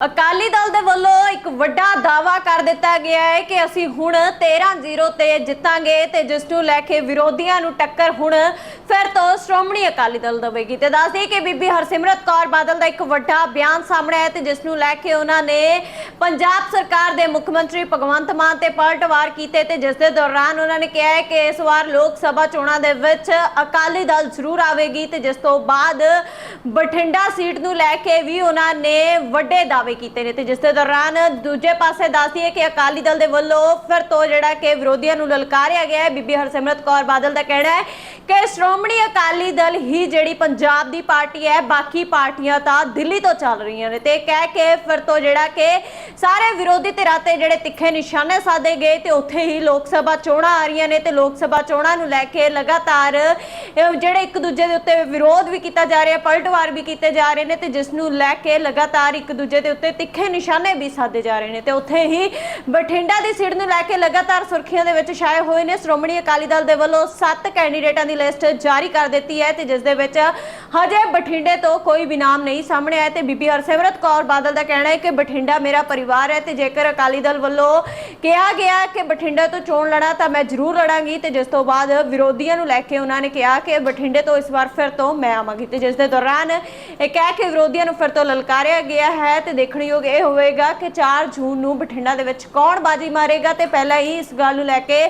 ਅਕਾਲੀ ਦਲ ਦੇ ਵੱਲੋਂ ਇੱਕ ਵੱਡਾ ਦਾਵਾ ਕਰ ਦਿੱਤਾ ਗਿਆ ਹੈ ਕਿ ਅਸੀਂ ਹੁਣ 13-0 ਤੇ ਜਿੱਤਾਂਗੇ ਤੇ ਜਿਸ ਨੂੰ ਲੈ ਕੇ ਵਿਰੋਧੀਆਂ ਨੂੰ ਟੱਕਰ ਹੁਣ ਫਿਰ ਤੋਂ ਸ਼੍ਰੋਮਣੀ ਅਕਾਲੀ ਦਲ ਦੇਵੇਗੀ। ਤੇ ਦੱਸ ਕਿ ਬੀਬੀ ਹਰਸਿਮਰਤ ਕੌਰ ਬਾਦਲ ਦਾ ਇੱਕ ਵੱਡਾ ਬਿਆਨ ਸਾਹਮਣੇ ਆਇਆ ਤੇ ਜਿਸ ਨੂੰ ਲੈ ਕੇ ਉਹਨਾਂ ਨੇ ਪੰਜਾਬ ਸਰਕਾਰ ਦੇ ਮੁੱਖ ਮੰਤਰੀ ਭਗਵੰਤ ਮਾਨ ਤੇ ਪਲਟਵਾਰ ਕੀਤੇ ਤੇ ਜਿਸ ਦੇ ਦੌਰਾਨ ਉਹਨਾਂ ਨੇ ਕਿਹਾ ਹੈ ਕਿ ਇਸ ਵਾਰ ਲੋਕ ਸਭਾ ਚੋਣਾਂ ਦੇ ਵਿੱਚ ਅਕਾਲੀ ਦਲ ਜ਼ਰੂਰ ਆਵੇਗੀ ਤੇ ਜਿਸ ਤੋਂ ਬਾਅਦ ਬਠਿੰਡਾ ਸੀਟ ਨੂੰ ਲੈ ਕੇ ਵੀ ਉਹਨਾਂ ਨੇ ਵੱਡੇ ਦਾਅਵੇ ਕੀਤੇ ਨੇ ਤੇ ਜਿਸ ਦੇ ਦੌਰਾਨ ਦੂਜੇ ਪਾਸੇ ਦੱਸਦੀਏ ਕਿ ਅਕਾਲੀ ਦਲ ਦੇ ਵੱਲੋਂ ਫਿਰ ਤੋਂ ਜਿਹੜਾ ਕਿ ਵਿਰੋਧੀਆਂ ਨੂੰ ਲਲਕਾਰਿਆ ਗਿਆ ਹੈ। ਬੀਬੀ ਹਰਸਿਮਰਤ ਕੌਰ ਬਾਦਲ ਦਾ ਕਹਿਣਾ ਹੈ ਕਿ ਸ਼੍ਰੋਮਣੀ ਅਕਾਲੀ ਦਲ ਹੀ ਜਿਹੜੀ ਪੰਜਾਬ ਦੀ ਪਾਰਟੀ ਹੈ, ਬਾਕੀ ਪਾਰਟੀਆਂ ਤਾਂ ਦਿੱਲੀ ਤੋਂ ਚੱਲ ਰਹੀਆਂ ਨੇ ਤੇ ਕਹਿ ਕੇ ਫਿਰ ਤੋਂ ਜਿਹੜਾ ਕਿ ਸਾਰੇ ਵਿਰੋਧੀ ਧਿਰਾਂ ਤੇ ਜਿਹੜੇ ਤਿੱਖੇ ਨਿਸ਼ਾਨੇ ਸਾਧੇ ਗਏ ਤੇ ਉੱਥੇ ਹੀ ਲੋਕ ਸਭਾ ਚੋਣਾਂ ਆ ਰਹੀਆਂ ਨੇ ਤੇ ਲੋਕ ਸਭਾ ਚੋਣਾਂ ਨੂੰ ਲੈ ਕੇ ਲਗਾਤਾਰ ਜਿਹੜੇ ਇੱਕ ਦੂਜੇ ਦੇ ਉੱਤੇ ਵਿਰੋਧ ਵੀ ਕੀਤਾ ਜਾ ਰਿਹਾ, ਪਲਟਵਾਰ ਵੀ ਕੀਤੇ ਜਾ ਰਹੇ ਨੇ ਤੇ ਜਿਸ ਨੂੰ ਲੈ ਕੇ ਲਗਾਤਾਰ ਇੱਕ ਦੂਜੇ ਦੇ ਉੱਤੇ ਤਿੱਖੇ ਨਿਸ਼ਾਨੇ ਵੀ ਸਾਧੇ ਜਾ ਰਹੇ ਨੇ ਤੇ ਉੱਥੇ ਹੀ ਬਠਿੰਡਾ ਦੀ ਸੀਟ ਨੂੰ ਲੈ ਕੇ ਲਗਾਤਾਰ ਸੁਰਖੀਆਂ ਦੇ ਵਿੱਚ ਛਾਏ ਹੋਏ ਨੇ। ਸ਼੍ਰੋਮਣੀ ਅਕਾਲੀ ਦਲ ਦੇ ਵੱਲੋਂ 7 ਕੈਂਡੀਡੇਟਾਂ ਦੀ ਲਿਸਟ ਜਾਰੀ ਕਰ ਦਿੱਤੀ ਹੈ ਤੇ ਜਿਸ ਦੇ ਵਿੱਚ ਹਜੇ ਬਠਿੰਡੇ ਤੋਂ ਕੋਈ ਵੀ ਨਾਮ ਨਹੀਂ ਸਾਹਮਣੇ ਆਇਆ ਤੇ ਬੀਬੀ ਹਰਸਿਮਰਤ ਕੌਰ ਬਾਦਲ ਦਾ ਕਹਿਣਾ ਹੈ ਕਿ ਬਠਿੰਡਾ ਮੇਰਾ ਪਰਿਵਾਰ ਹੈ ਤੇ ਜੇਕਰ ਅਕਾਲੀ ਦਲ ਵੱਲੋਂ ਕਿਹਾ ਗਿਆ ਕਿ ਬਠਿੰਡਾ ਤੋਂ ਚੋਣ ਲੜਾ ਤਾਂ ਮੈਂ ਜ਼ਰੂਰ ਲੜਾਂਗੀ ਤੇ ਜਿਸ ਤੋਂ ਬਾਅਦ ਵਿਰੋਧੀਆਂ ਨੂੰ ਲੈ ਕੇ ਉਹਨਾਂ ਨੇ ਕਿਹਾ ਕਿ ਬਠਿੰਡੇ ਤੋਂ ਇਸ ਵਾਰ ਫਿਰ ਤੋਂ ਮੈਂ ਆਵਾਂਗੀ ਤੇ ਜਿਸ ਦੇ ਦੌਰਾਨ ਇਹ ਕਹਿ ਕੇ ਵਿਰੋਧੀਆਂ ਨੂੰ ਫਿਰ ਤੋਂ ਲਲਕਾਰਿਆ ਗਿਆ ਹੈ ਤੇ ਦੇਖਣਯੋਗ ਇਹ ਹੋਵੇਗਾ ਕਿ 4 ਜੂਨ ਨੂੰ ਬਠਿੰਡਾ ਦੇ ਵਿੱਚ ਕੌਣ ਬਾਜੀ ਮਾਰੇਗਾ ਤੇ ਪਹਿਲਾਂ ਹੀ ਇਸ ਗੱਲ ਨੂੰ ਲੈ ਕੇ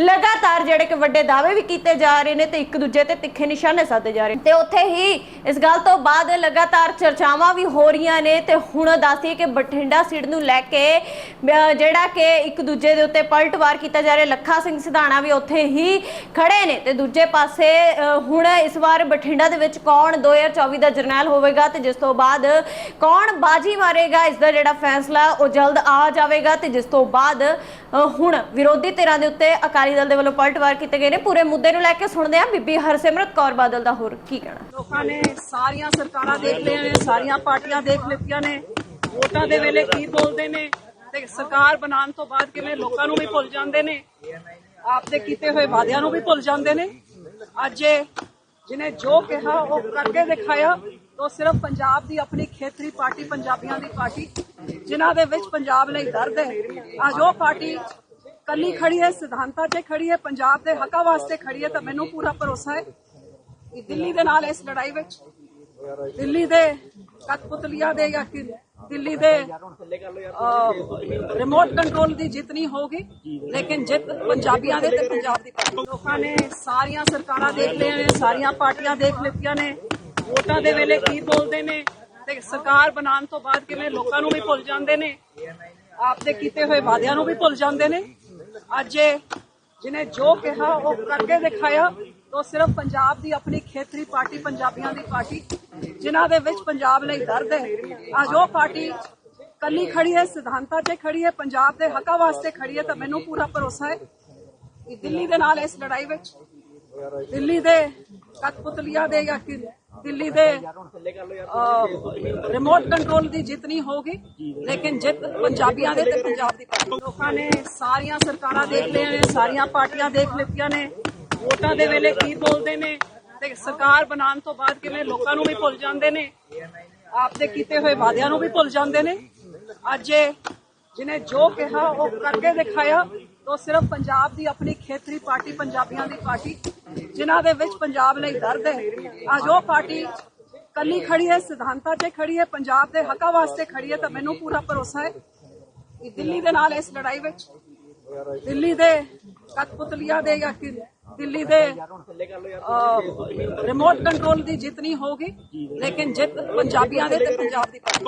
ਲਗਾਤਾਰ ਜਿਹੜੇ ਕਿ ਵੱਡੇ ਦਾਅਵੇ ਵੀ ਕੀਤੇ ਜਾ ਰਹੇ ਨੇ ਤੇ ਇੱਕ ਦੂਜੇ ਤੇ ਤਿੱਖੇ ਨਿਸ਼ਾਨੇ ਸਾਧੇ ਜਾ ਰਹੇ ਤੇ ਉੱਥੇ ਹੀ ਇਸ ਗੱਲ ਤੋਂ ਬਾਅਦ ਲਗਾਤਾਰ ਚਰਚਾਵਾਂ ਵੀ ਹੋ ਰਹੀਆਂ ਨੇ ਤੇ ਹੁਣ ਦੱਸਦੀ ਕਿ ਬਠਿੰਡਾ ਸੀਟ ਨੂੰ ਲੈ ਕੇ ਜਿਹੜਾ ਕਿ ਇੱਕ ਦੂਜੇ ਦੇ ਉੱਤੇ ਪਲਟਵਾਰ ਕੀਤਾ ਜਾ ਰਿਹਾ। ਲੱਖਾ ਸਿੰਘ ਸਿਧਾਣਾ ਵੀ ਉੱਥੇ ਹੀ ਖੜੇ ਨੇ ਤੇ ਦੂਜੇ ਪਾਸੇ ਹੁਣ ਇਸ ਵਾਰ ਬਠਿੰਡਾ ਦੇ ਵਿੱਚ ਕੌਣ 2024 ਦਾ ਜਰਨੈਲ ਹੋਵੇਗਾ ਤੇ ਜਿਸ ਤੋਂ ਬਾਅਦ ਕੌਣ ਬਾਜੀ ਮਾਰੇਗਾ, ਇਸ ਦਾ ਜਿਹੜਾ ਫੈਸਲਾ ਉਹ ਜਲਦ ਆ ਜਾਵੇਗਾ ਤੇ ਜਿਸ ਤੋਂ ਬਾਅਦ ਹੁਣ ਵਿਰੋਧੀ ਧਿਰਾਂ ਦੇ ਉੱਤੇ ਅਕਾਲੀ ਦਲ ਦੇ ਵੱਲੋਂ ਪਲਟਵਾਰ ਕੀਤੇ ਗਏ ਨੇ। ਪੂਰੇ ਮੁੱਦੇ ਨੂੰ ਲੈ ਕੇ ਸੁਣਦੇ ਹਾਂ ਬੀਬੀ ਹਰਸਿਮਰਤ ਕੌਰ ਬਾਦਲ ਦਾ ਹੋਰ ਕੀ ਕਹਿਣਾ। ਲੋਕਾਂ ਨੇ ਸਾਰੀਆਂ ਸਰਕਾਰਾਂ ਦੇਖ ਲਈਆਂ ਨੇ, ਸਾਰੀਆਂ ਪਾਰਟੀਆਂ ਦੇਖ ਲਿੱਤੀਆਂ ਨੇ। ਵੋਟਾਂ ਦੇ ਵੇਲੇ ਕੀ ਬੋਲਦੇ ਨੇ ਤੇ ਸਰਕਾਰ ਬਣਾਉਣ ਤੋਂ ਬਾਅਦ ਕਿਵੇਂ ਲੋਕਾਂ ਨੂੰ ਵੀ ਭੁੱਲ ਜਾਂਦੇ ਨੇ? ਆਪਦੇ ਕੀਤੇ ਹੋਏ ਵਾਅਦਿਆਂ ਨੂੰ ਵੀ ਭੁੱਲ ਜਾਂਦੇ ਨੇ? ਅੱਜ ਇਹ ਜਿਹਨੇ ਜੋ ਕਿਹਾ, ਉਹ ਕਰਕੇ ਦਿਖਾਇਆ, ਉਹ ਸਿਰਫ ਪੰਜਾਬ ਦੀ ਆਪਣੀ ਖੇਤਰੀ ਪਾਰਟੀ, ਪੰਜਾਬੀਆਂ ਦੀ ਪਾਰਟੀ, ਜਿਨ੍ਹਾਂ ਦੇ ਵਿੱਚ ਪੰਜਾਬ ਲਈ ਦਰਦ ਹੈ। ਅੱਜ ਉਹ ਪਾਰਟੀ ਕੱਲੀ ਖੜੀ ਹੈ, ਸਿਧਾਂਤਾਂ 'ਤੇ ਖੜੀ ਹੈ, ਪੰਜਾਬ ਦੇ ਹੱਕਾਂ ਵਾਸਤੇ ਖੜੀ ਹੈ, ਤਾਂ ਮੈਨੂੰ ਪੂਰਾ ਭਰੋਸਾ ਹੈ ਕਿ ਦਿੱਲੀ ਦੇ ਨਾਲ ਇਸ ਲੜਾਈ ਵਿੱਚ, ਦਿੱਲੀ ਦੇ ਕਠਪੁਤਲੀਆਂ ਦੇ ਜਾਂ ਦਿੱਲੀ ਦੇ ਰਿਮੋਟ ਕੰਟਰੋਲ ਦੀ ਜਿੱਤ ਨਹੀਂ ਹੋਗੀ ਲੇਕਿਨ ਜਿੱਤ ਪੰਜਾਬੀਆਂ ਦੇ ਤੇ ਪੰਜਾਬ ਦੀ ਪਾਰਟੀ ਲੋਕਾਂ ਨੇ ਸਾਰੀਆਂ ਸਰਕਾਰਾਂ ਦੇਖ ਲਈਆਂ ਨੇ, ਸਾਰੀਆਂ ਪਾਰਟੀਆਂ ਦੇਖ ਲਿੱਤੀਆਂ ਨੇ। ਵੋਟਾਂ ਦੇ ਵੇਲੇ ਕੀ ਬੋਲਦੇ ਨੇ ਤੇ ਸਰਕਾਰ ਬਣਾਉਣ ਤੋਂ ਬਾਅਦ ਕਿਵੇਂ ਲੋਕਾਂ ਨੂੰ ਵੀ ਭੁੱਲ ਜਾਂਦੇ ਨੇ, ਆਪਦੇ ਕੀਤੇ ਹੋਏ ਵਾਅਦਿਆਂ ਨੂੰ ਵੀ ਭੁੱਲ ਜਾਂਦੇ ਨੇ। ਅੱਜ ਜਿਹਨੇ ਜੋ ਕਿਹਾ, ਉਹ ਕਰਕੇ ਦਿਖਾਇਆ। ਉਹ ਸਿਰਫ ਪੰਜਾਬ ਦੀ ਆਪਣੀ ਖੇਤਰੀ ਪਾਰਟੀ ਪੰਜਾਬੀਆਂ ਦੀ ਪਾਰਟੀ, ਜਿਨ੍ਹਾਂ ਦੇ ਵਿੱਚ ਪੰਜਾਬ ਲਈ ਦਰਦ ਹੈ। ਅੱਜ ਉਹ ਪਾਰਟੀ ਕੱਲੀ ਖੜੀ ਹੈ, ਸਿਧਾਂਤਾਂ 'ਤੇ ਖੜੀ ਹੈ, ਪੰਜਾਬ ਦੇ ਹੱਕਾਂ ਵਾਸਤੇ ਖੜੀ ਹੈ, ਤਾਂ ਮੈਨੂੰ ਪੂਰਾ ਭਰੋਸਾ ਹੈ ਕਿ ਦਿੱਲੀ ਦੇ ਨਾਲ ਇਸ ਲੜਾਈ ਵਿੱਚ, ਦਿੱਲੀ ਦੇ ਕਤਪੁਤਲੀਆਂ ਦੇ ਜਾਂ ਦਿੱਲੀ ਦੇ ਰਿਮੋਟ ਕੰਟਰੋਲ ਦੀ ਜਿੱਤ ਨਹੀਂ ਹੋਗੀ ਲੇਕਿਨ ਜਿੱਤ ਪੰਜਾਬੀਆਂ ਦੇ ਤੇ ਪੰਜਾਬ ਦੀ ਪਾਰਟੀ ਲੋਕਾਂ ਨੇ ਸਾਰੀਆਂ ਸਰਕਾਰਾਂ ਦੇਖ ਲਈਆਂ ਨੇ, ਸਾਰੀਆਂ ਪਾਰਟੀਆਂ ਦੇਖ ਲਿੱਤੀਆਂ ਨੇ ਵੋਟਾਂ ਦੇ ਵੇਲੇ ਕੀ ਬੋਲਦੇ ਨੇ ਤੇ ਸਰਕਾਰ ਬਣਾਉਣ ਤੋਂ ਬਾਅਦ ਕਿਵੇਂ ਲੋਕਾਂ ਨੂੰ ਵੀ ਭੁੱਲ ਜਾਂਦੇ ਨੇ, ਆਪਦੇ ਕੀਤੇ ਹੋਏ ਵਾਅਦਿਆਂ ਨੂੰ ਵੀ ਭੁੱਲ ਜਾਂਦੇ ਨੇ। ਅੱਜ ਇਹ ਜਿਹਨੇ ਜੋ ਕਿਹਾ, ਉਹ ਕਰਕੇ ਦਿਖਾਇਆ, ਉਹ ਸਿਰਫ ਪੰਜਾਬ ਦੀ ਆਪਣੀ ਖੇਤਰੀ ਪਾਰਟੀ, ਪੰਜਾਬੀਆਂ ਦੀ ਪਾਰਟੀ, ਜਿਨ੍ਹਾਂ ਦੇ ਵਿੱਚ ਪੰਜਾਬ ਲਈ ਦਰਦ ਹੈ। ਅੱਜ ਉਹ ਪਾਰਟੀ ਕੱਲੀ ਖੜੀ ਹੈ, ਸਿਧਾਂਤਾਂ 'ਤੇ ਖੜੀ ਹੈ, ਪੰਜਾਬ ਦੇ ਹੱਕਾਂ ਵਾਸਤੇ ਖੜੀ ਹੈ, ਤਾਂ ਮੈਨੂੰ ਪੂਰਾ ਭਰੋਸਾ ਹੈ ਕਿ ਦਿੱਲੀ ਦੇ ਨਾਲ ਇਸ ਲੜਾਈ ਵਿੱਚ, ਦਿੱਲੀ ਦੇ ਕਤਪੁਤਲੀਆਂ ਦੇ ਜਾਂ ਕਿ ਦਿੱਲੀ ਦੇ ਰਿਮੋਟ ਕੰਟਰੋਲ ਦੀ ਜਿੱਤ ਨਹੀਂ ਹੋਗੀ ਲੇਕਿਨ ਜਿੱਤ ਪੰਜਾਬੀਆਂ ਦੇ ਤੇ ਪੰਜਾਬ ਦੀ ਪਾਰਟੀ